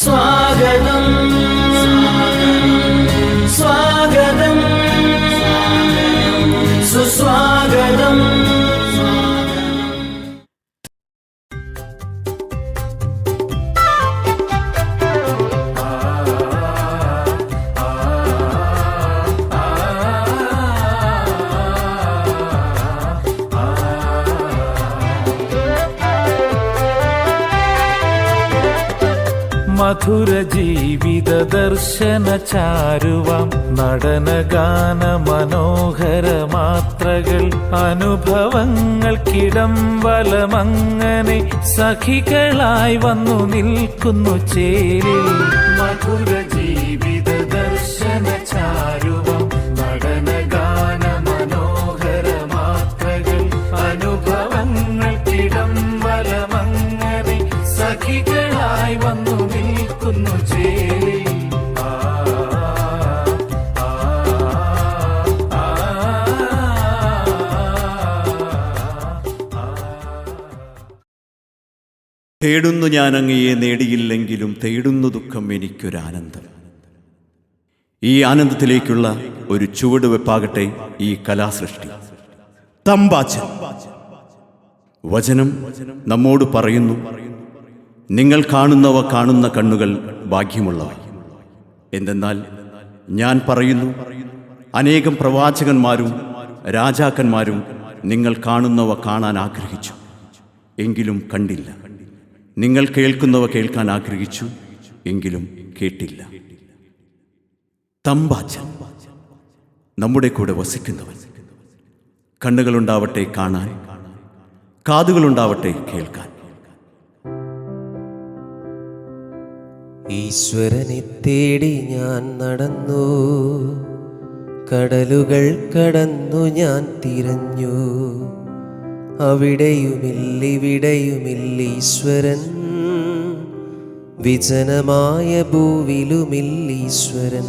स्वागतम् ചാരുവാം നടനഗാന മനോഹര മാത്രകൾ അനുഭവങ്ങൾക്കിടം വലമങ്ങനെ സഖികളായി വന്നു നിൽക്കുന്നു ചേരിൽ. മധുര തേടുന്നു ഞാൻ അങ്ങയെ നേടിയില്ലെങ്കിലും തേടുന്നു ദുഃഖം എനിക്കൊരാനന്ദം. ഈ ആനന്ദത്തിലേക്കുള്ള ഒരു ചുവടുവെപ്പാകട്ടെ ഈ കലാസൃഷ്ടി. തമ്പാച്ചൻ വചനം നമ്മോട് പറയുന്നു നിങ്ങൾ കാണുന്നവ കാണുന്ന കണ്ണുകൾ ഭാഗ്യമുള്ളവ എന്തെന്നാൽ ഞാൻ പറയുന്നു അനേകം പ്രവാചകന്മാരും രാജാക്കന്മാരും നിങ്ങൾ കാണുന്നവ കാണാൻ ആഗ്രഹിച്ചു എങ്കിലും കണ്ടില്ല. നിങ്ങൾ കേൾക്കുന്നവ കേൾക്കാൻ ആഗ്രഹിച്ചു എങ്കിലും കേട്ടില്ല. തമ്പാച്ച നമ്മുടെ കൂടെ വസിക്കുന്നവൻ. കണ്ണുകളുണ്ടാവട്ടെ കാണാൻ കാതുകളുണ്ടാവട്ടെ കേൾക്കാൻ. ഈശ്വരനെ തേടി ഞാൻ നടന്നു കടലുകൾ കടന്നു ഞാൻ തിരഞ്ഞു. അവിടെയുമില്ലിവിടെയുമില്ല ഈശ്വരൻ വിജനമായ ഭൂവിലുമില്ലീശ്വരൻ.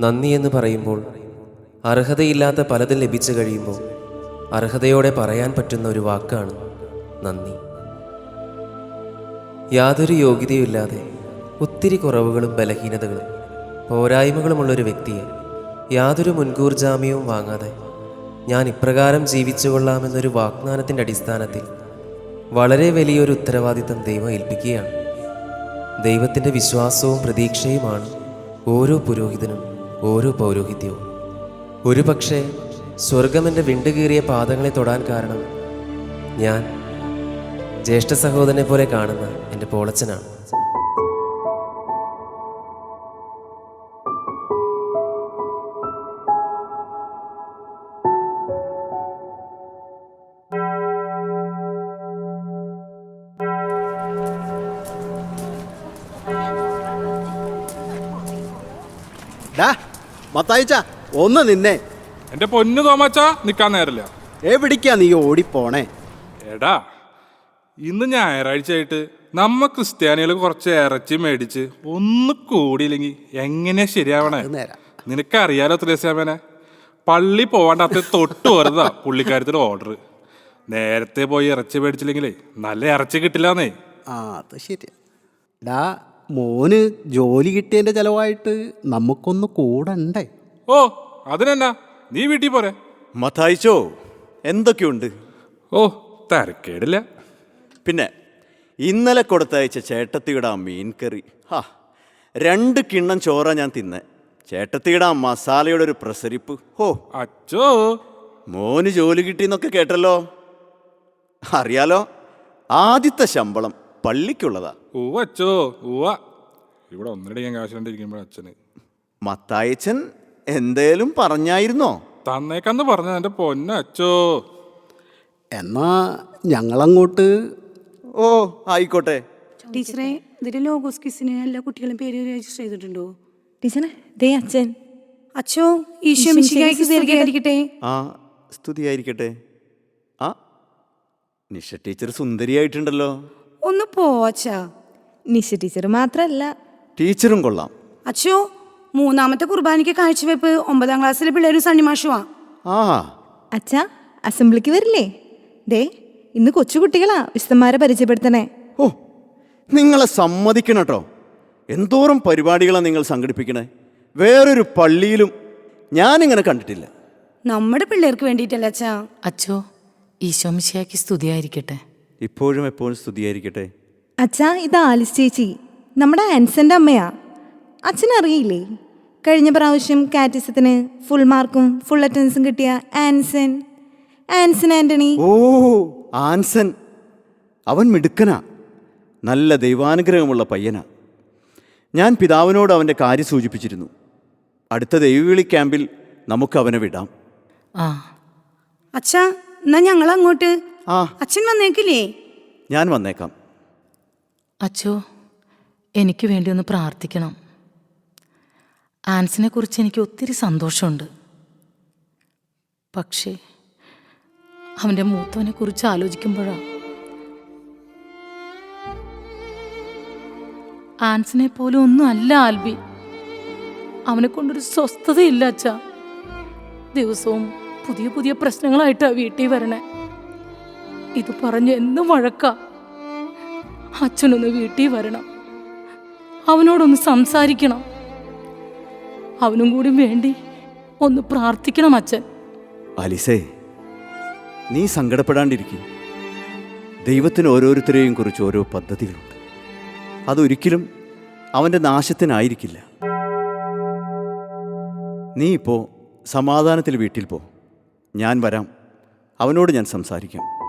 നന്ദി എന്ന് പറയുമ്പോൾ അർഹതയില്ലാത്ത പലതും ലഭിച്ചു കഴിയുമ്പോൾ അർഹതയോടെ പറയാൻ പറ്റുന്ന ഒരു വാക്കാണ് നന്ദി. യാതൊരു യോഗ്യതയുമില്ലാതെ ഒത്തിരി കുറവുകളും ബലഹീനതകളും പോരായ്മകളുമുള്ളൊരു വ്യക്തിയെ യാതൊരു മുൻകൂർ ജാമ്യവും വാങ്ങാതെ ഞാൻ ഇപ്രകാരം ജീവിച്ചു കൊള്ളാമെന്നൊരു വാഗ്ദാനത്തിന്റെ അടിസ്ഥാനത്തിൽ വളരെ വലിയൊരു ഉത്തരവാദിത്തം ദൈവം ഏൽപ്പിക്കുകയാണ്. ദൈവത്തിന്റെ വിശ്വാസവും പ്രതീക്ഷയുമാണ് ഓരോ പുരോഹിതനും ഓരോ പൗരോഹിത്യവും. ഒരു പക്ഷേ സ്വർഗം എന്റെ വിണ്ടുകീറിയ പാദങ്ങളെ തൊടാൻ കാരണം ഞാൻ ജ്യേഷ്ഠ സഹോദരനെ പോലെ കാണുന്ന എന്റെ പോളച്ചനാണ്. മത്തായിച്ച ഒന്ന് നിന്നെ. എന്റെ പൊന്നു തോമാച്ച നിക്കാൻ നേരല്ല എവിടേക്കാ നീ ഓടിപ്പോണേ? എടാ ഇന്ന് ഞായറാഴ്ച ആയിട്ട് നമ്മ ക്രിസ്ത്യാനികൾ കുറച്ച് ഇറച്ചി മേടിച്ച് ഒന്ന് കൂടിയില്ലെങ്കിൽ എങ്ങനെ ശരിയാവണേ. നിനക്കറിയാലോ തുലസിയാമേനെ? പള്ളി പോവാണ്ട് അത്ര തൊട്ട് വരുന്നതാ പുള്ളിക്കാരത്തിന്റെ ഓർഡർ നേരത്തെ പോയി ഇറച്ചി മേടിച്ചില്ലെങ്കിലേ നല്ല ഇറച്ചി കിട്ടില്ലാന്നേ. ആ അത് ശരി ഡാ മോന് ജോലി കിട്ടിയതിന്റെ ചെലവായിട്ട് നമുക്കൊന്ന് കൂടണ്ടേ? ഓ അതിനെന്നാ? നീ വീട്ടിൽ പോരെ. മത്തായിച്ചോ എന്തൊക്കെയുണ്ട്? ഓ തരക്കേടില്ല. പിന്നെ ഇന്നലെ കൊടുത്തയച്ച ചേട്ടത്തിയുടെ ആ മീൻ കറി ഹാ രണ്ട് കിണ്ണം ചോറ ഞാൻ തിന്നെ. ചേട്ടത്തിയുടെ ആ മസാലയുടെ ഒരു പ്രസരിപ്പ് ഓ അച്ചോ. മോന് ജോലി കിട്ടിയെന്നൊക്കെ കേട്ടല്ലോ. അറിയാലോ ആദ്യത്തെ ശമ്പളം പള്ളിക്കുള്ളതാ. ഓ അച്ചോ ഉവ്വ. ഇവിടെ ഒന്നരടിക്കാൻ കാശുകൊണ്ടിരിക്കുമ്പോൾ അച്ഛന്. മത്തായച്ചൻ എന്തേലും പറഞ്ഞായിരുന്നോ? തന്നേക്കാന്ന് പറഞ്ഞ എന്റെ പൊന്നച്ചോ എന്നാ ഞങ്ങളങ്ങോട്ട്. ഓ ആയിക്കോട്ടെ. ടീച്ചറെ ഇതിന്റെ ലോഗോസ് കിസിന് എല്ലാ കുട്ടികളും പേര് രജിസ്റ്റർ ചെയ്തിട്ടുണ്ടോ? ടീച്ചറെ ദേ അച്ഛൻ. അച്ഛോ ഈശോ മിശിഹായ്ക്ക് ദീർഘായിരിക്കട്ടെ ആ സ്തുതിയായിരിക്കട്ടെ. ആ നിഷ ടീച്ചർ സുന്ദരിയായിട്ടുണ്ടല്ലോ. ഒന്ന് പോ അച്ഛാ. നിശ ടീച്ചർ മാത്രല്ല ടീച്ചറും കൊള്ളാം. അച്ഛോ മൂന്നാമത്തെ കുർബാനയ്ക്ക് കാഴ്ചവെപ്പ് ഒമ്പതാം ക്ലാസ്സിലെ പിള്ളേരും സണ്ണിമാഷുവാ. ആ. അച്ഛാ അസംബ്ലിക്ക് വരില്ലേ? ദേ ഇന്ന് കൊച്ചുകുട്ടികളാ വിശുദ്ധന്മാരെ പരിചയപ്പെടുത്തണേ. ഓ നിങ്ങളെ സമ്മതിക്കണം കേട്ടോ എന്തോരം പരിപാടികളാണ് നിങ്ങൾ സംഘടിപ്പിക്കണേ. വേറൊരു പള്ളിയിലും ഞാനിങ്ങനെ കണ്ടിട്ടില്ല. നമ്മുടെ പിള്ളേർക്ക് വേണ്ടിയിട്ടല്ല അച്ഛാ. അച്ഛോ ഈശോമിശിയാക്കി സ്തുതിയായിരിക്കട്ടെ. ഇപ്പോഴും എപ്പോഴും സ്തുതിയായിരിക്കട്ടെ. അച്ഛാ ഇത് ആലിസ് ചേച്ചി. നമ്മുടെ ആൻസന്റെ അമ്മയാ. അച്ഛനറിയില്ലേ? കഴിഞ്ഞ പ്രാവശ്യം കാറ്റിസത്തിന് ഫുൾ മാർക്കും ഫുൾ അറ്റൻസും കിട്ടിയ ആൻസൻ. ആൻസൻ ആന്റണി. ഓ ആൻസൻ. അവൻ മിടുക്കനാ. നല്ല ദൈവാനുഗ്രഹമുള്ള പയ്യനാ. ഞാൻ പിതാവിനോട് അവന്റെ കാര്യം സൂചിപ്പിച്ചിരുന്നു. അടുത്ത ദൈവവിളി ക്യാമ്പിൽ നമുക്ക് അവനെ വിടാം. ആ. അച്ഛാ എന്നാ ഞങ്ങൾ അങ്ങോട്ട് ആ. അച്ഛൻ വന്നേക്കില്ലേ? ഞാൻ വന്നേക്കാം. അച്ചോ എനിക്ക് വേണ്ടി ഒന്ന് പ്രാർത്ഥിക്കണം. ആൻസിനെ കുറിച്ച് എനിക്ക് ഒത്തിരി സന്തോഷമുണ്ട്. പക്ഷേ അവന്റെ മൂത്തവനെ കുറിച്ച് ആലോചിക്കുമ്പോഴാണ് ആൻസിനെ പോലെ ഒന്നും അല്ല ആൽബി. അവനെ കൊണ്ടൊരു സ്വസ്ഥതയില്ല അച്ഛാ. ദിവസവും പുതിയ പുതിയ പ്രശ്നങ്ങളായിട്ടാ വീട്ടിൽ വരണേ. ഇത് പറഞ്ഞ് എന്നും വഴക്കാ. അച്ഛനൊന്ന് വീട്ടിൽ വരണം. അവനോടൊന്ന് സംസാരിക്കണം. അവനും കൂടി വേണ്ടി ഒന്ന് പ്രാർത്ഥിക്കണം അച്ഛൻ. അലിസേ നീ സങ്കടപ്പെടാണ്ടിരിക്കും. ദൈവത്തിന് ഓരോരുത്തരെയും കുറിച്ച് ഓരോ പദ്ധതികളുണ്ട്. അതൊരിക്കലും അവന്റെ നാശത്തിനായിരിക്കില്ല. നീ ഇപ്പോൾ സമാധാനത്തിൽ വീട്ടിൽ പോ. ഞാൻ വരാം. അവനോട് ഞാൻ സംസാരിക്കാം.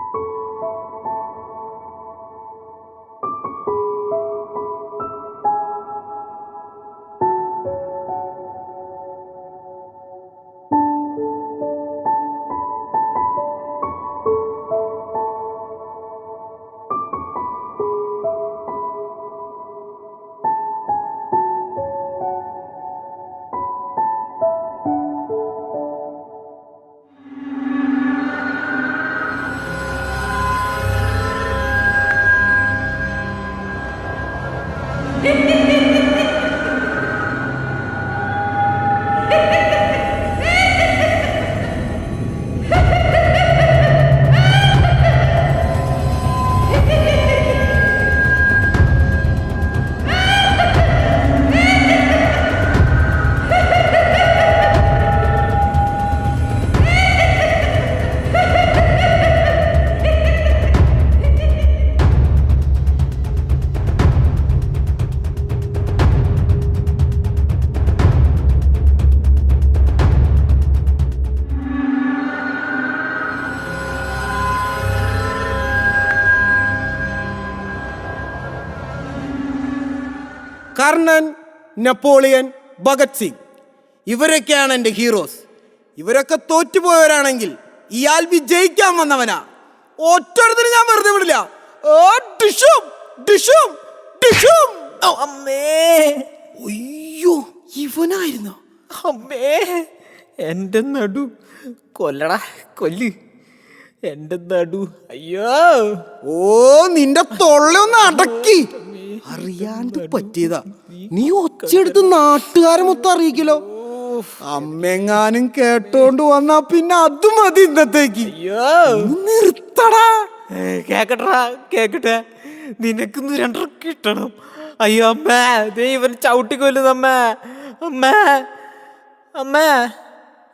കർണൻ നെപ്പോളിയൻ ഭഗത് സിംഗ്. ഇവരൊക്കെയാണ് എന്റെ ഹീറോസ്. ഇവരൊക്കെ തോറ്റുപോയവരാണെങ്കിൽ ഇയാൾ വിജയിക്കാൻ വന്നവനാ. ഒറ്റടത്തിന് ഞാൻ വെറുതെ വിടില്ല. അയ്യോ ഇവനായിരുന്നു? അമ്മേ. എന്റെ നടു. കൊല്ലടാ കൊല്ല്. എന്റെ നടു. അയ്യോ. ഓ നിന്റെ തൊള്ളൊന്ന് അടക്കി. അറിയാണ്ട് പറ്റിയതാ. നീ ഒച്ചയെടുത്ത് നാട്ടുകാരെ മൊത്തം അറിയിക്കലോ? അമ്മെങ്ങാനും കേട്ടോണ്ട് വന്നാ പിന്നെ അത് മതി ഇന്നത്തേക്ക്. നിർത്തടാ. കേക്കട്ടാ കേക്കട്ടെ. നിനക്കിന്ന് രണ്ടര കിട്ടണം. അയ്യോ അമ്മേ. ദേ ഇവൻ ചവിട്ടി കൊല്ലുന്നമ്മേ അമ്മേ. അമ്മേ.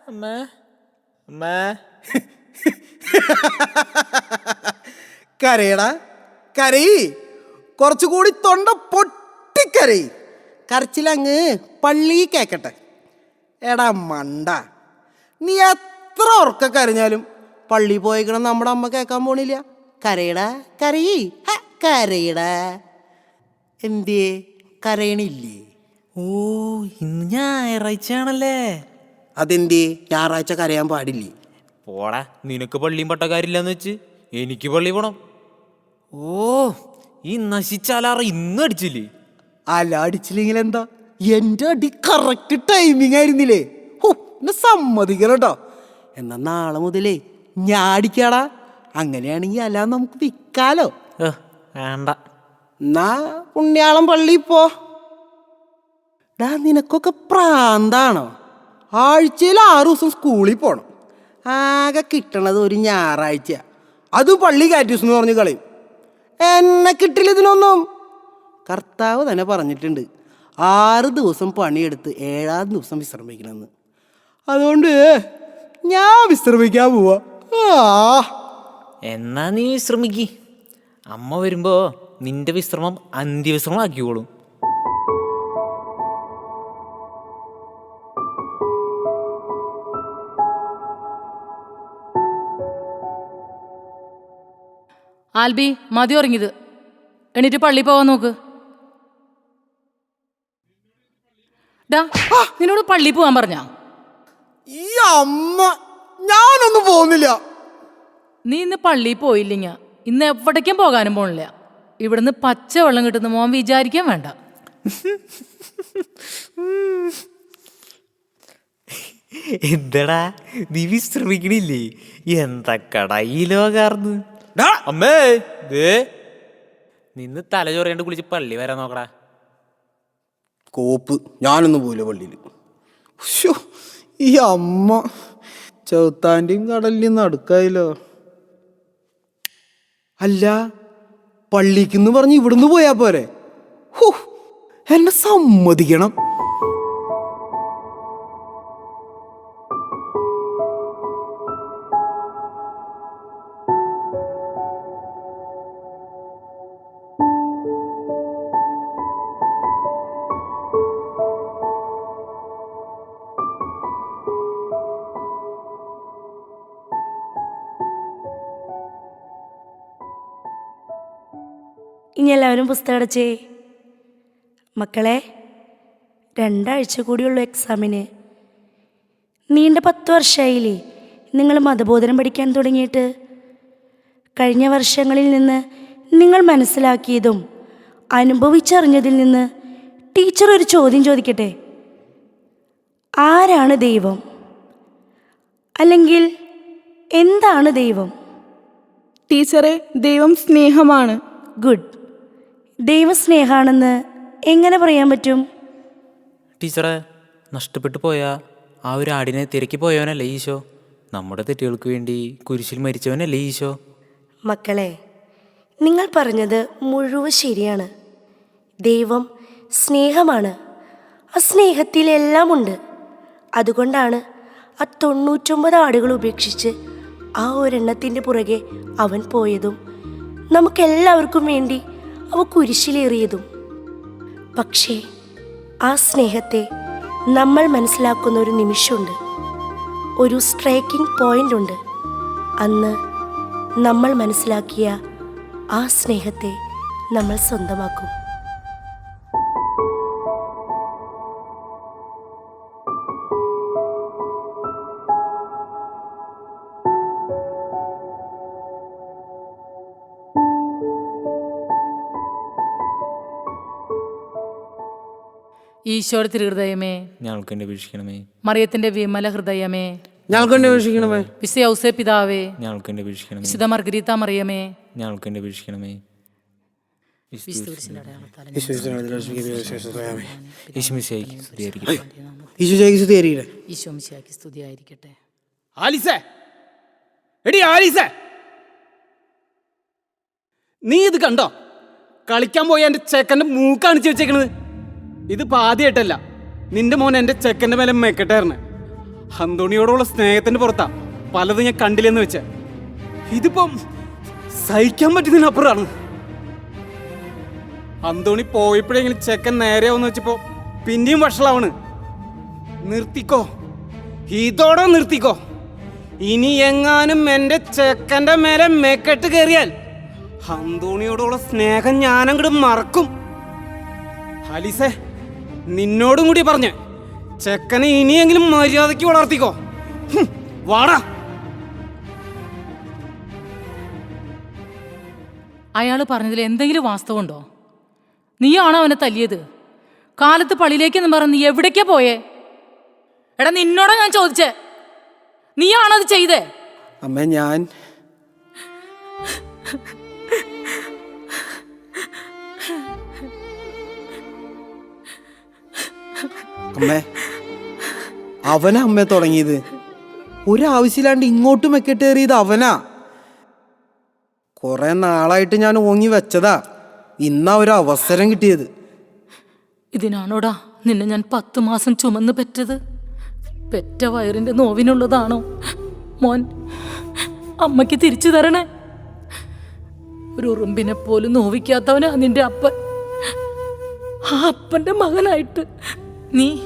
അമ്മേ. അമ്മേ. കരയടാ. കരയി. കുറച്ചുകൂടി തൊണ്ട പൊട്ടിക്കരയി. കരച്ചിലങ്ങ് പള്ളി കേക്കട്ടെ. എടാ മണ്ട. നീ എത്ര ഉറക്ക കരഞ്ഞാലും പള്ളി പോയിക്കണം നമ്മുടെ അമ്മ കേൾക്കാൻ പോണില്ല. കരയടാ. കരയി. കരയടാ. എന്തേ കരയണില്ലേ? ഓ ഇന്ന് ഞായറാഴ്ചയാണല്ലേ? അതെന്തേ ഞായറാഴ്ച കരയാൻ പാടില്ലേ? പോടാ നിനക്ക് പള്ളിയും പട്ടക്കാരില്ലെന്ന് വെച്ച് എനിക്ക് പള്ളി പോണം. ഓ ഈ നശിച്ചാലാറ ഇന്ന് അടിച്ചില്ലേ? അല അടിച്ചില്ലെങ്കിൽ എന്താ? എന്റെ അടി കറക്റ്റ് ടൈമിംഗ് ആയിരുന്നില്ലേ? ഹോ എന്നെ സമ്മതിക്കണം കേട്ടോ എന്നാ നാളെ മുതലേ ഞാൻ അടിക്കാടാ. അങ്ങനെയാണെങ്കിൽ അല നമുക്ക് വിൽക്കാലോ. വേണ്ട. എന്നാ പുണ്യാളം പള്ളി പോ. ഡാ നിനക്കൊക്കെ പ്രാന്താണോ? ആഴ്ചയിൽ ആറു ദിവസം സ്കൂളിൽ പോണം. ആകെ കിട്ടണത് ഒരു ഞായറാഴ്ച. അതും പള്ളി കാറ്റൂസ് എന്ന് പറഞ്ഞു കളയും. എന്നെ കിട്ടില്ല ഇതിനൊന്നും. കർത്താവ് തന്നെ പറഞ്ഞിട്ടുണ്ട്. ആറ് ദിവസം പണിയെടുത്ത് ഏഴാം ദിവസം വിശ്രമിക്കണമെന്ന്. അതുകൊണ്ട് ഞാൻ വിശ്രമിക്കാൻ പോവാ. എന്നാ നീ വിശ്രമിക്ക്. അമ്മ വരുമ്പോ നിന്റെ വിശ്രമം അന്ത്യവിശ്രമം ആക്കിക്കോളും ആൽബി മതി ഉറങ്ങിയത് എണീറ്റ് പള്ളി പോവാൻ നോക്ക്. ഡാ നിന്നോട് പള്ളി പോവാൻ പറഞ്ഞാ? ഈ അമ്മ ഞാനൊന്നും പോകുന്നില്ല നീ ഇന്ന് പള്ളി പോയില്ലെങ്കിൽ ഇന്ന് എവിടേക്കും പോകാനും പോണില്ല. ഇവിടുന്ന് പച്ച വെള്ളം കിട്ടുന്ന മോൻ വിചാരിക്കാൻ വേണ്ട. എന്തടാ നീ വിശ്രമിക്കണില്ലേ? എന്താ ഈ ലോകാർന്ന്? അമ്മേ ദേ. നിന്ന് തല ചൊറിയാണ്ട് കുളിച്ച് പള്ളി വരാൻ നോക്കടാ. കോപ്പ്. ഞാനൊന്നും പോയില്ല പള്ളിയിൽ. ശ്ശോ, ഈ അമ്മ ചൗത്താന്റെയും കടലിന്റെയും നടക്കായില്ലോ. അല്ല പള്ളിക്കെന്ന് പറഞ്ഞ് ഇവിടുന്ന് പോയാ പോരെ. ഹോ, എന്നെ സമ്മതിക്കണം. എല്ലാവരും പുസ്തകം അടച്ചേ. മക്കളെ രണ്ടാഴ്ച കൂടിയുള്ള എക്സാമിന്. നീണ്ട പത്ത് വർഷമായില്ലേ നിങ്ങൾ മതബോധനം പഠിക്കാൻ തുടങ്ങിയിട്ട്. കഴിഞ്ഞ വർഷങ്ങളിൽ നിന്ന് നിങ്ങൾ മനസ്സിലാക്കിയതും അനുഭവിച്ചറിഞ്ഞതിൽ നിന്ന് ടീച്ചർ ഒരു ചോദ്യം ചോദിക്കട്ടെ? ആരാണ് ദൈവം? അല്ലെങ്കിൽ എന്താണ് ദൈവം? ടീച്ചറെ ദൈവം സ്നേഹമാണ്. ഗുഡ്. ദൈവസ്നേഹാണെന്ന് എങ്ങനെ പറയാൻ പറ്റും? ടീച്ചറെ നഷ്ടപ്പെട്ടു പോയ ആ ഒരു ആടിനെ തിരക്കി പോയവനല്ലേ ഈശോ? നമ്മുടെ തെറ്റുകൾക്ക് വേണ്ടി കുരിശിൽ മരിച്ചവനല്ലേ ഈശോ? മക്കളെ നിങ്ങൾ പറഞ്ഞത് മുഴുവൻ ശരിയാണ്. ദൈവം സ്നേഹമാണ്. ആ സ്നേഹത്തിൽ എല്ലാം ഉണ്ട്. അതുകൊണ്ടാണ് ആ തൊണ്ണൂറ്റൊമ്പത് ആടുകൾ ഉപേക്ഷിച്ച് ആ ഒരെണ്ണത്തിന്റെ പുറകെ അവൻ പോയതും. നമുക്കെല്ലാവർക്കും വേണ്ടി അവ കുരിശിലേറിയതും. പക്ഷേ ആ സ്നേഹത്തെ നമ്മൾ മനസ്സിലാക്കുന്ന ഒരു നിമിഷമുണ്ട്. ഒരു സ്ട്രൈക്കിംഗ് പോയിന്റ് ഉണ്ട് അന്ന് നമ്മൾ മനസ്സിലാക്കിയ ആ സ്നേഹത്തെ നമ്മൾ സ്വന്തമാക്കും. ഈശോയുടെ തിരുഹൃദയമേ ഞങ്ങൾക്ക് അന്വേഷിക്കണമേ വീക്ഷിക്കണമേ മറിയത്തിന്റെ വിമല ഹൃദയമേ ഞങ്ങൾക്ക് അന്വേഷിക്കണമേ വീക്ഷിക്കണമേ വിശുദ്ധ ഔസേ പിതാവേ ഞങ്ങൾക്ക് അന്വേഷിക്കണം വീക്ഷിക്കണമേ വിശുദ്ധ മർഗരീത്ത മറിയമേ. ഞങ്ങൾക്ക് അന്വേഷിക്കണമേ സ്തുതിയായിരിക്കട്ടെ. ഈശോ ജയിക്ക് ഈശോ മിശിഹായ്ക്ക് സ്തുതിയായിരിക്കട്ടെ. ആലിസേ. എടി ആലിസേ. നീ ഇത് കണ്ടോ? കളിക്കാൻ പോയ എന്റെ ചേക്കന്റെ മൂക്കാണ് കാണിച്ചു ഇത് ആദ്യമായിട്ടല്ല നിന്റെ മോൻ എന്റെ ചെക്കന്റെ മേലെ മെക്കട്ടായിരുന്നു അന്തോണിയോടുള്ള സ്നേഹത്തിന്റെ പുറത്താ പലതും ഞാൻ കണ്ടില്ലെന്ന് വെച്ച. ഇതിപ്പം സഹിക്കാൻ പറ്റുന്നതിനപ്പുറമാണ്. അന്തോണി പോയപ്പോഴെങ്കിലും ചെക്കൻ നേരെയാവെന്ന് വെച്ചപ്പോ പിന്നെയും വഷളാവണ്. നിർത്തിക്കോ. ഇതോടെ നിർത്തിക്കോ. ഇനി എങ്ങാനും എന്റെ ചെക്കന്റെ മേലെ മേക്കെട്ട് കയറിയാൽ അന്തോണിയോടുള്ള സ്നേഹം ഞാനങ്ങോട്ട് മറക്കും. ഹലിസേ നിന്നോടും കൂടി പറഞ്ഞ്. ചെക്കനെ ഇനിയെങ്കിലും മര്യാദയ്ക്ക് വളർത്തിക്കോ. വാടാ. അയാൾ പറഞ്ഞതിൽ എന്തെങ്കിലും വാസ്തവമുണ്ടോ നീയാണോ അവനെ തല്ലിയത്? കാലത്ത് പള്ളിയിലേക്ക് എന്ന് പറഞ്ഞ് നീ എവിടേക്കാ പോയേ? എടാ നിന്നോടാ ഞാൻ ചോദിച്ചേ. നീയാണോ അത് ചെയ്തേ? അമ്മ ഞാൻ അമ്മേ. അവനാ അമ്മ തുടങ്ങിയത്. ഒരാവശ്യമില്ലാണ്ട് ഇങ്ങോട്ടും എക്കെട്ടേറിയത് അവനാ. കുറെ നാളായിട്ട് ഞാൻ ഓങ്ങി വെച്ചതാ. ഇന്നാ ഒരു അവസരം കിട്ടിയത്. ഇതിനാണോടാ നിന്നെ ഞാൻ പത്ത് മാസം ചുമന്ന് പെറ്റത്? പെറ്റ വയറിന്റെ നോവിനുള്ളതാണോ? മോൻ അമ്മയ്ക്ക് തിരിച്ചു തരണേ. ഒരു ഉറുമ്പിനെ പോലും നോവിക്കാത്തവനാ നിന്റെ അപ്പൻ. ആ അപ്പന്റെ മകനായിട്ട് നീ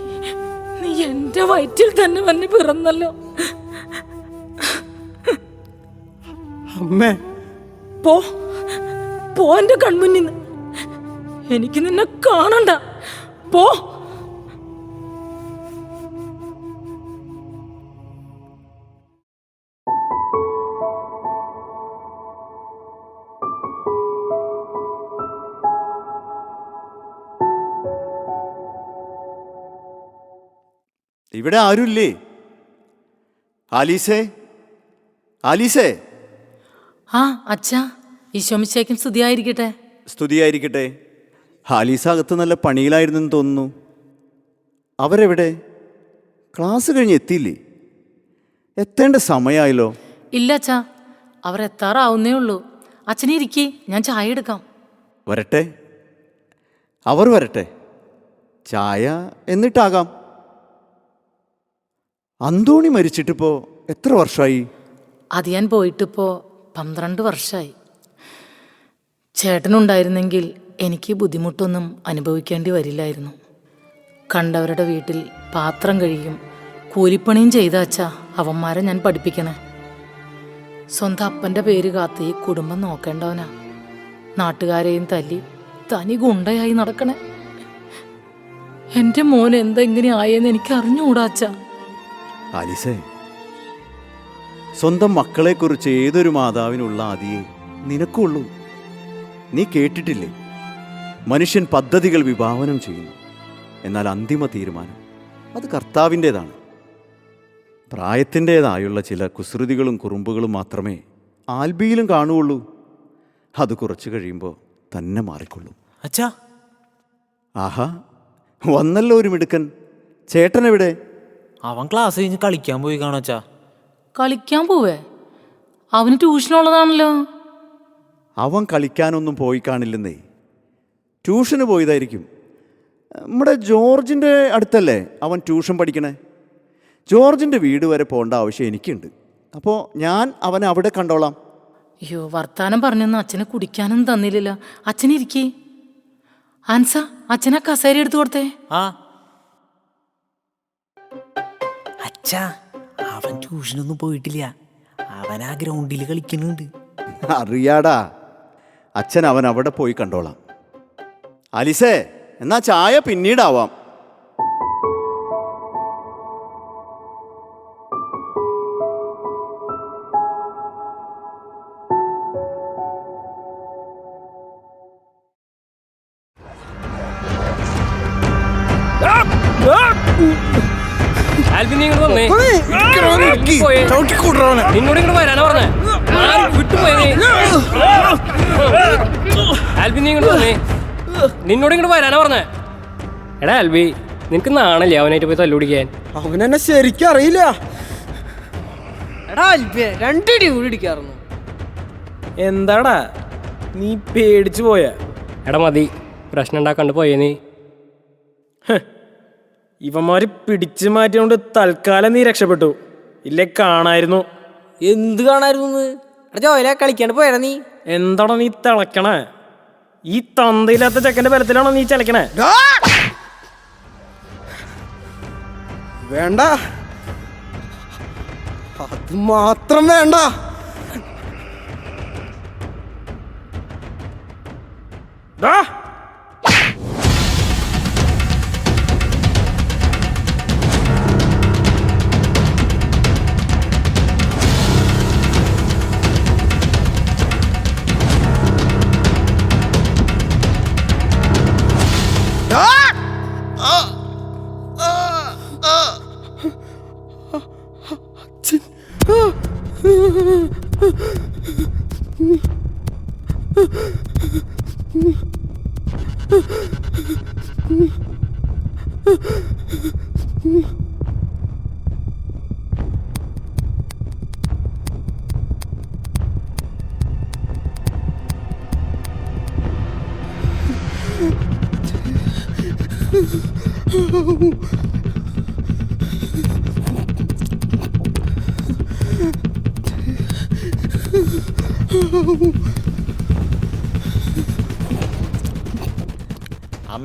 നീ എന്റെ വയറ്റിൽ തന്നെ വന്ന് പിറന്നല്ലോ. അമ്മേ. പോ പോ എന്റെ കൺമുന്നിന്ന് എനിക്ക് നിന്നെ കാണണ്ട. പോ. ഇവിടെ ആരുമില്ലേ ആലീസേ? ആലീസേ? ആ അച്ഛാ ഈശോമിശേക്കും സ്തുതിയായിരിക്കട്ടെ. സ്തുതിയായിരിക്കട്ടെ. ഹാലീസ അകത്ത് നല്ല പണിയിലായിരുന്നെന്ന് തോന്നുന്നു. അവരെവിടെ? ക്ലാസ് കഴിഞ്ഞ് എത്തിയില്ലേ? എത്തേണ്ട സമയമായല്ലോ ഇല്ല അച്ഛാ അവർ എത്താറാവുന്നേ ഉള്ളൂ. അച്ഛനെ ഇരിക്കേ ഞാൻ ചായ എടുക്കാം. വരട്ടെ. അവർ വരട്ടെ. ചായ എന്നിട്ടാകാം. അന്തോണി മരിച്ചിട്ടിപ്പോ എത്ര വർഷമായി അത് ഞാൻ പോയിട്ടിപ്പോ പന്ത്രണ്ട് വർഷമായി ചേട്ടനുണ്ടായിരുന്നെങ്കിൽ എനിക്ക് ബുദ്ധിമുട്ടൊന്നും അനുഭവിക്കേണ്ടി വരില്ലായിരുന്നു. കണ്ടവരുടെ വീട്ടിൽ പാത്രം കഴിയും കൂലിപ്പണിയും ചെയ്ത അച്ഛാ അവന്മാരെ ഞാൻ പഠിപ്പിക്കണേ. സ്വന്തം അപ്പന്റെ പേര് കാത്ത് ഈ കുടുംബം നോക്കേണ്ടവനാ. നാട്ടുകാരെയും തല്ലി തനി ഗുണ്ടയായി നടക്കണേ. എന്റെ മോൻ എന്തെങ്ങനെ ആയെന്ന് എനിക്ക് അറിഞ്ഞുകൂടാ അച്ഛാ. ആലിസേ സ്വന്തം മക്കളെക്കുറിച്ച് ഏതൊരു മാതാവിനുള്ള ആദിയെ നിനക്കുള്ളൂ. നീ കേട്ടിട്ടില്ലേ? മനുഷ്യൻ പദ്ധതികൾ വിഭാവനം ചെയ്യുന്നു. എന്നാൽ അന്തിമ തീരുമാനം അത് കർത്താവിന്റേതാണ്. പ്രായത്തിന്റേതായുള്ള ചില കുസൃതികളും കുറുമ്പുകളും മാത്രമേ ആൽബിയിലും കാണുകയുള്ളൂ. അത് കുറച്ച് കഴിയുമ്പോൾ തന്നെ മാറിക്കൊള്ളും. അച്ഛാ. ആഹാ വന്നല്ലോ ഒരു മിടുക്കൻ. ചേട്ടനെവിടെ? അവൻ ക്ലാസ് കഴിഞ്ഞ് കളിക്കാൻ പോയി കാണോ കളിക്കാൻ പോവേ? അവന് ട്യൂഷനുള്ളതാണല്ലോ. അവൻ കളിക്കാനൊന്നും പോയി കാണില്ലെന്നേ. ട്യൂഷന് പോയതായിരിക്കും. നമ്മുടെ ജോർജിന്റെ അടുത്തല്ലേ അവൻ ട്യൂഷൻ പഠിക്കണേ? ജോർജിന്റെ വീട് വരെ പോകേണ്ട ആവശ്യം എനിക്കുണ്ട്. അപ്പോൾ ഞാൻ അവനെ അവിടെ കണ്ടോളാം. അയ്യോ വർത്താനം പറഞ്ഞൊന്നും അച്ഛനെ കുടിക്കാനൊന്നും തന്നില്ലല്ലോ. അച്ഛനിരിക്കേ. അൻസ അച്ഛനെ കസേര എടുത്തു കൊടുത്തേ. ആ അവൻ ട്യൂഷനൊന്നും പോയിട്ടില്ല. അവൻ ആ ഗ്രൗണ്ടിൽ കളിക്കുന്നുണ്ട്. അറിയാടാ. അച്ഛൻ അവൻ അവിടെ പോയി കണ്ടോളാം. അലിസേ എന്നാ ചായ പിന്നീടാവാം. നിന്നോട് ഇങ്ങോട്ട് വരാനാ പറഞ്ഞേ? എടാ അൽബി നിനക്ക് നാണല്ലേ അവനായിട്ട് പോയി തല്ലുപിടിക്കാൻ? അവനെന്നെ ശരിക്കും അറിയില്ല. എടാ ആൽബിയെ രണ്ടടി വീടിക്കാറുന്നു എന്താടാ? നീ പേടിച്ചു പോയ? എടാ മതി. പ്രശ്നം ഉണ്ടാക്കാണ്ട് പോയേ നീ. ഇവന്മാര് പിടിച്ചു മാറ്റിയോണ്ട് തൽക്കാലം നീ രക്ഷപ്പെട്ടു. ഇല്ലേ കാണായിരുന്നു. എന്ത് കാണായിരുന്നു എടാ ജോയില കളിക്കാണ്ട് പോയടാ നീ. എന്താടാ നീ തിളക്കണേ? ഈ തന്തയില്ലാത്ത ചെക്കന്റെ ബലത്തിലാണോ നീ ചലക്കണേ? വേണ്ട. അത് മാത്രം വേണ്ട. ദാ!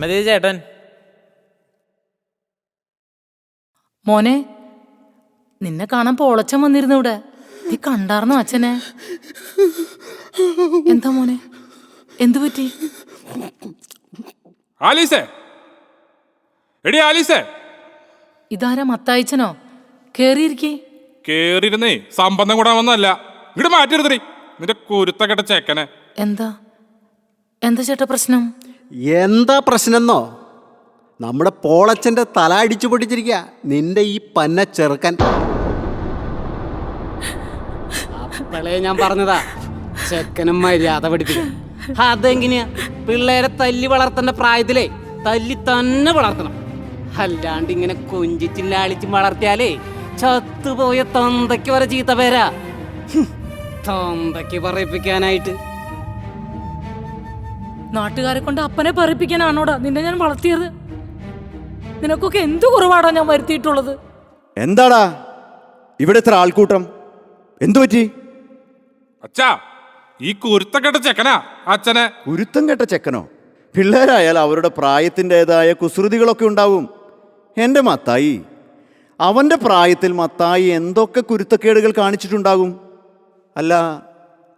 അമ്മതേ ചേട്ടൻ. മോനെ നിന്നെ കാണാൻ പോളച്ചൻ വന്നിരുന്നു ഇവിടെ. നീ കണ്ടാർന്നോ അച്ഛനെ? എന്താ മോനെ? എന്തു പറ്റി? ആലീസേ. എടി ആലീസേ. ഇതാരാ മത്തായിച്ചനോ? കേറിയിരിക്കേ. കേറിയിരുന്നേ സംബന്ധം കൂടാൻ വന്നല്ല ഇങ്ങോട്ട് മാറ്റരുത് നിന്റെ കുരുത്തക്കെട്ട ചേക്കനെ. എന്താ? എന്താ ചേട്ടാ പ്രശ്നം? എന്താ പ്രശ്നമെന്നോ നമ്മുടെ പോളച്ചന്റെ തല അടിച്ചു പൊട്ടിച്ചിരിക്കുക നിന്റെ ഈ പന്ന ചെറുക്കൻ. അപ്പളേ ഞാൻ പറഞ്ഞതാ ചെക്കനും മര്യാദ പഠിപ്പിക്കും അതെങ്ങനെയാ? പിള്ളേരെ തല്ലി വളർത്തേണ്ട പ്രായത്തിലേ തല്ലി തന്നെ വളർത്തണം. അല്ലാണ്ട് ഇങ്ങനെ കൊഞ്ചിച്ചും ലാളിച്ചും വളർത്തിയാലേ ചത്തുപോയ തന്തയ്ക്ക് വരെ ചീത്ത പേരാ. തന്തയ്ക്ക് പറയിപ്പിക്കാനായിട്ട്. നാട്ടുകാരെ കൊണ്ട് അപ്പനെ പറയിപ്പിക്കാനാണോടാ നിന്നെ ഞാൻ വളർത്തിയത്? നിനക്കൊക്കെ എന്ത് കുറവാടാ ഞാൻ വരുത്തിയിട്ടുള്ളത്? എന്താടാ? ഇവിടെ ഇത്ര ആൾക്കൂട്ടം. എന്തു പറ്റി? അച്ഛാ ഈ കുരുത്തം കെട്ട ചെക്കനാ അച്ഛനെ. കുരുത്തം കെട്ട ചെക്കനോ? പിള്ളേരായാൽ അവരുടെ പ്രായത്തിന്റെതായ കുസൃതികളൊക്കെ ഉണ്ടാവും. എന്റെ മത്തായി അവന്റെ പ്രായത്തിൽ മത്തായി എന്തൊക്കെ കുരുത്തക്കേടുകൾ കാണിച്ചിട്ടുണ്ടാകും? അല്ല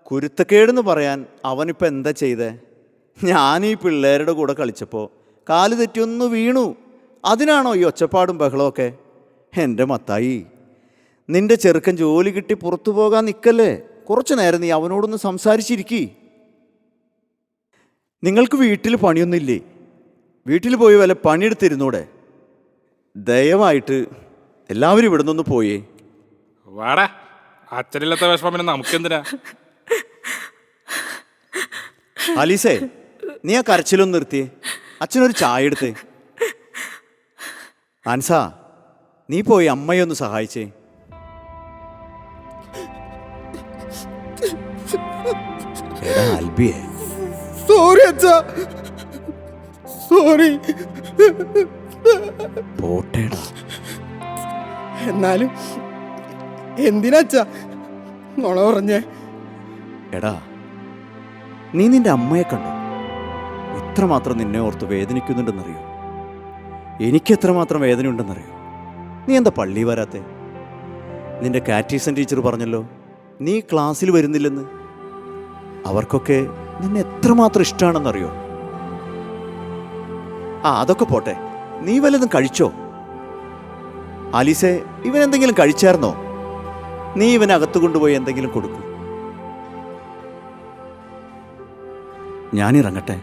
കുരുത്തക്കേടെന്ന് പറയാൻ അവനിപ്പോൾ എന്താ ചെയ്തേ? ഞാൻ ഈ പിള്ളേരുടെ കൂടെ കളിച്ചപ്പോൾ കാൽ തെറ്റിയൊന്ന് വീണു. അതിനാണോ ഈ ഒച്ചപ്പാടും ബഹളമൊക്കെ എന്റെ മത്തായി നിന്റെ ചെറുക്കൻ ജോലി കിട്ടി പുറത്തു പോകാൻ നിൽക്കല്ലേ? കുറച്ചു നേരം നീ അവനോടൊന്ന് സംസാരിച്ചിരിക്കി. നിങ്ങൾക്ക് വീട്ടിൽ പണിയൊന്നുമില്ലേ? വീട്ടിൽ പോയി വല്ല പണിയെടുത്തിരുന്നൂടെ? ദയവായിട്ട് എല്ലാവരും ഇവിടെ നിന്ന് പോയേ. വാടാ അച്ഛനില്ലാത്ത വിഷമം പിന്നെ നമുക്കെന്തിനാ? അലീസേ നീ ആ കരച്ചിലൊന്ന് നിർത്തിയേ. അച്ഛനൊരു ചായ എടുത്തേ. ആൻസ നീ പോയി അമ്മയെ ഒന്ന് സഹായിച്ചേ. എടാ അൽബിയേ. സോറി അച്ഛാ. സോറി. പോട്ടേടാ. എന്നാലും എന്തിനാച്ചാ നുണ പറഞ്ഞേ. എടാ നീ നിന്റെ അമ്മയെ കണ്ടോ? എത്രമാത്രം നിന്നെ ഓർത്ത് വേദനിക്കുന്നുണ്ടെന്നറിയോ? എനിക്ക് എത്രമാത്രം വേദനയുണ്ടെന്നറിയോ? നീ എന്താ പള്ളി വരാത്തെ? നിന്റെ കാറ്റീസൻ ടീച്ചർ പറഞ്ഞല്ലോ നീ ക്ലാസ്സിൽ വരുന്നില്ലെന്ന്. അവർക്കൊക്കെ നിന്നെ എത്രമാത്രം ഇഷ്ടമാണെന്നറിയോ ആ അതൊക്കെ പോട്ടെ. നീ വല്ലതും കഴിച്ചോ? അലിസെ ഇവൻ എന്തെങ്കിലും കഴിച്ചായിരുന്നോ? നീ ഇവനെ അകത്ത് കൊണ്ടുപോയി എന്തെങ്കിലും കൊടുക്കൂ. ഞാനിറങ്ങട്ടെ.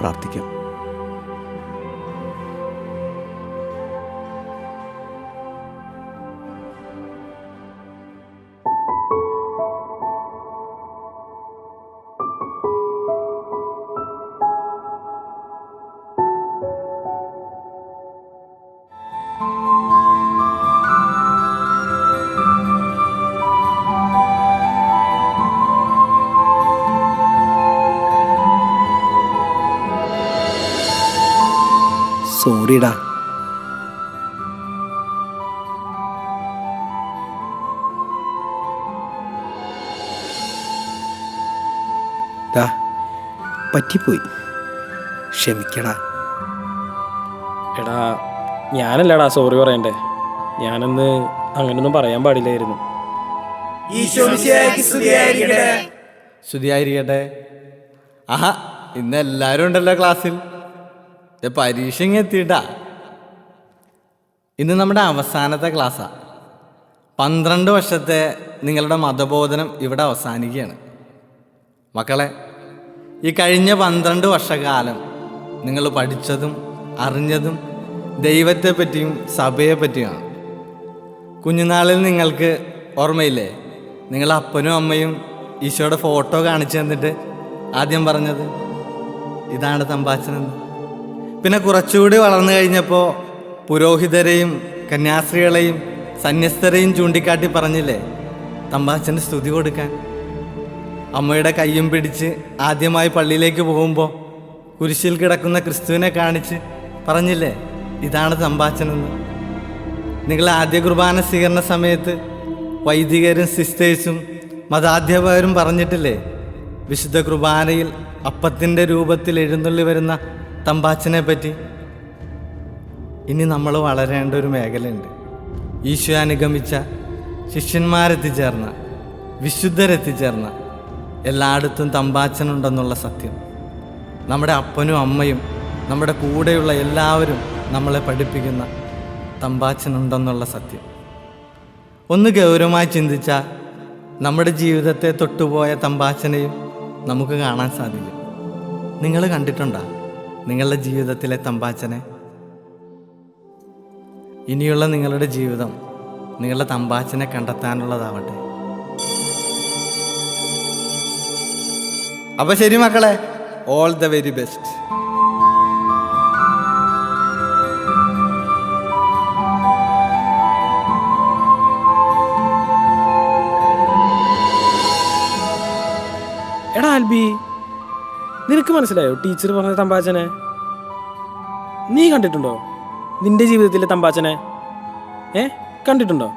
പ്രാർത്ഥിക്കാം. സോറിടാ. ദാ പറ്റിപ്പോയി. ക്ഷമിക്കടാ. എടാ ഞാനല്ലടാ സോറി പറയണ്ടേ. ഞാനന്ന് അങ്ങനൊന്നും പറയാൻ പാടില്ലായിരുന്നു. സ്തുതിയായിരിക്കട്ടെ. ആഹാ ഇന്ന് എല്ലാവരും ഉണ്ടല്ലോ ക്ലാസ്സിൽ. പരീക്ഷ എത്തിയിട്ടാ ഇന്ന് നമ്മുടെ അവസാനത്തെ ക്ലാസ്സാ. പന്ത്രണ്ട് വർഷത്തെ നിങ്ങളുടെ മതബോധനം ഇവിടെ അവസാനിക്കുകയാണ്. മക്കളെ ഈ കഴിഞ്ഞ പന്ത്രണ്ട് വർഷക്കാലം നിങ്ങൾ പഠിച്ചതും അറിഞ്ഞതും ദൈവത്തെ പറ്റിയും സഭയെ പറ്റിയുമാണ്. കുഞ്ഞുനാളിൽ നിങ്ങൾക്ക് ഓർമ്മയില്ലേ? നിങ്ങളുടെ അപ്പനും അമ്മയും ഈശോയുടെ ഫോട്ടോ കാണിച്ചു തന്നിട്ട് ആദ്യം പറഞ്ഞത്? ഇതാണ് തമ്പാച്ചനെന്ന് പിന്നെ കുറച്ചുകൂടി വളർന്നു കഴിഞ്ഞപ്പോൾ പുരോഹിതരെയും കന്യാസ്ത്രീകളെയും സന്യസ്തരെയും ചൂണ്ടിക്കാട്ടി പറഞ്ഞില്ലേ തമ്പാച്ചന്റെ സ്തുതി കൊടുക്കാൻ. അമ്മയുടെ കയ്യും പിടിച്ച് ആദ്യമായി പള്ളിയിലേക്ക് പോകുമ്പോൾ കുരിശിൽ കിടക്കുന്ന ക്രിസ്തുവിനെ കാണിച്ച് പറഞ്ഞില്ലേ ഇതാണ് തമ്പാച്ചനെന്ന്. നിങ്ങൾ ആദ്യ കുർബാന സ്വീകരണ സമയത്ത് വൈദികരും സിസ്റ്റേഴ്സും മതാധ്യാപകരും പറഞ്ഞിട്ടില്ലേ വിശുദ്ധ കുർബാനയിൽ അപ്പത്തിന്റെ രൂപത്തിൽ എഴുന്നള്ളി വരുന്ന തമ്പാച്ചനെ പറ്റി. ഇനി നമ്മൾ വളരേണ്ട ഒരു മേഖലയുണ്ട്. ഈശോ അനുഗമിച്ച ശിഷ്യന്മാരെത്തിച്ചേർന്ന വിശുദ്ധരെത്തിച്ചേർന്ന എല്ലായിടത്തും തമ്പാച്ചനുണ്ടെന്നുള്ള സത്യം. നമ്മുടെ അപ്പനും അമ്മയും നമ്മുടെ കൂടെയുള്ള എല്ലാവരും നമ്മളെ പഠിപ്പിക്കുന്ന തമ്പാച്ചനുണ്ടെന്നുള്ള സത്യം. ഒന്ന് ഗൗരവമായി ചിന്തിച്ചാൽ നമ്മുടെ ജീവിതത്തെ തൊട്ടുപോയ തമ്പാച്ചനെയും നമുക്ക് കാണാൻ സാധിക്കും. നിങ്ങൾ കണ്ടിട്ടുണ്ടോ? നിങ്ങളുടെ ജീവിതത്തിലെ തമ്പാച്ചനെ. ഇനിയുള്ള നിങ്ങളുടെ ജീവിതം നിങ്ങളുടെ തമ്പാച്ചനെ കണ്ടെത്താനുള്ളതാവട്ടെ. അപ്പൊ ശരി മക്കളെ ഓൾ ദ വെരി ബെസ്റ്റ് എടാ ആൽബി നിനക്ക് മനസ്സിലായോ ടീച്ചർ പറഞ്ഞ തമ്പാച്ചനെ? നീ കണ്ടിട്ടുണ്ടോ? നിന്റെ ജീവിതത്തിലെ തമ്പാച്ചനെ? ഏ? കണ്ടിട്ടുണ്ടോ?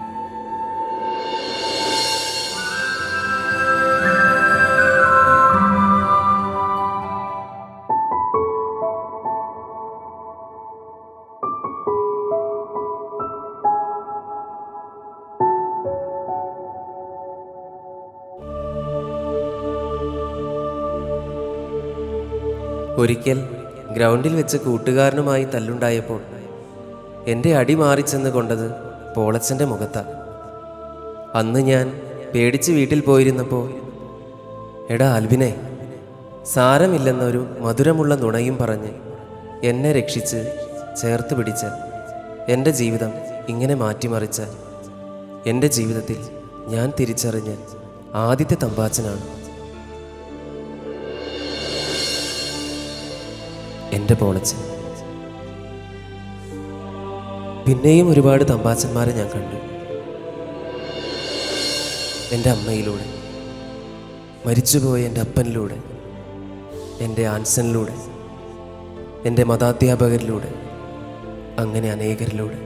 ഒരിക്കൽ ഗ്രൗണ്ടിൽ വെച്ച് കൂട്ടുകാരനുമായി തല്ലുണ്ടായപ്പോൾ എന്റെ അടി മാറിച്ചെന്ന് കൊണ്ടത് പോളച്ചന്റെ മുഖത്താണ് അന്ന് ഞാൻ പേടിച്ച് വീട്ടിൽ പോയിരുന്നപ്പോൾ എടാ ആൽബിനെ സാരമില്ലെന്നൊരു മധുരമുള്ള നുണയും പറഞ്ഞ് എന്നെ രക്ഷിച്ച് ചേർത്ത് പിടിച്ച എന്റെ ജീവിതം ഇങ്ങനെ മാറ്റിമറിച്ച എന്റെ ജീവിതത്തിൽ ഞാൻ തിരിച്ചറിഞ്ഞ ആദ്യത്തെ തമ്പാച്ചനാണ്. എന്റെ പോളച്ചൻ. പിന്നെയും ഒരുപാട് തമ്പാച്ചന്മാരെ ഞാൻ കണ്ടു. എന്റെ അമ്മയിലൂടെ മരിച്ചുപോയ എന്റെ അപ്പനിലൂടെ എന്റെ ആൻസനിലൂടെ എന്റെ മതാധ്യാപകരിലൂടെ അങ്ങനെ അനേകരിലൂടെ.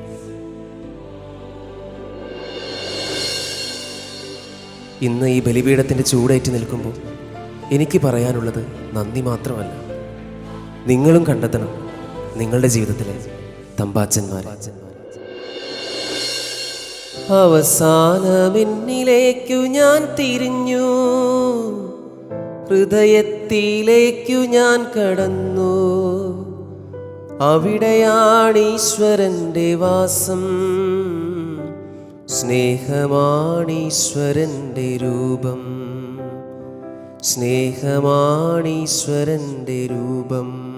ഇന്ന് ഈ ബലിപീഠത്തിന്റെ ചൂടേറ്റ് നിൽക്കുമ്പോൾ എനിക്ക് പറയാനുള്ളത് നന്ദി മാത്രമല്ല. നിങ്ങളും കണ്ടെത്തണം. നിങ്ങളുടെ ജീവിതത്തിലെ തമ്പാച്ചന്മാരെ. അവസാനമെന്നിലേക്കു ഞാൻ തിരിഞ്ഞു. ഹൃദയത്തിലേക്കു ഞാൻ കടന്നു. അവിടെയാണ് ഈശ്വരന്റെ വാസം. സ്നേഹമാണീശ്വരന്റെ രൂപം. സ്നേഹമാണീശ്വരന്റെ രൂപം.